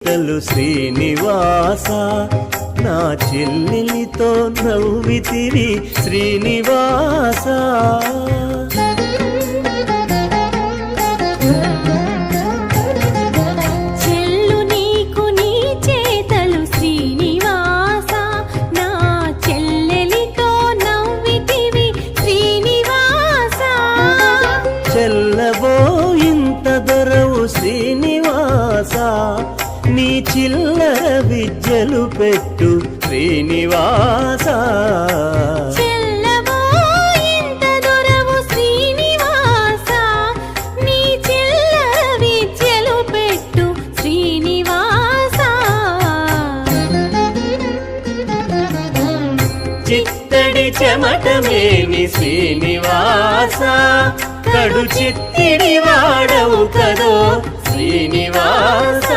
తలు శ్రీనివాస నా చెల్లెలితో నవ్వితిరి శ్రీనివాస. చెల్లవో ఇంత దొరవు శ్రీనివాస నీ చిల్లర విద్యలు పెట్టు శ్రీనివాస. చిత్తడి చెమటమేని శ్రీనివాస? కడు చిత్తిడి వాడవు కదో శ్రీనివాస.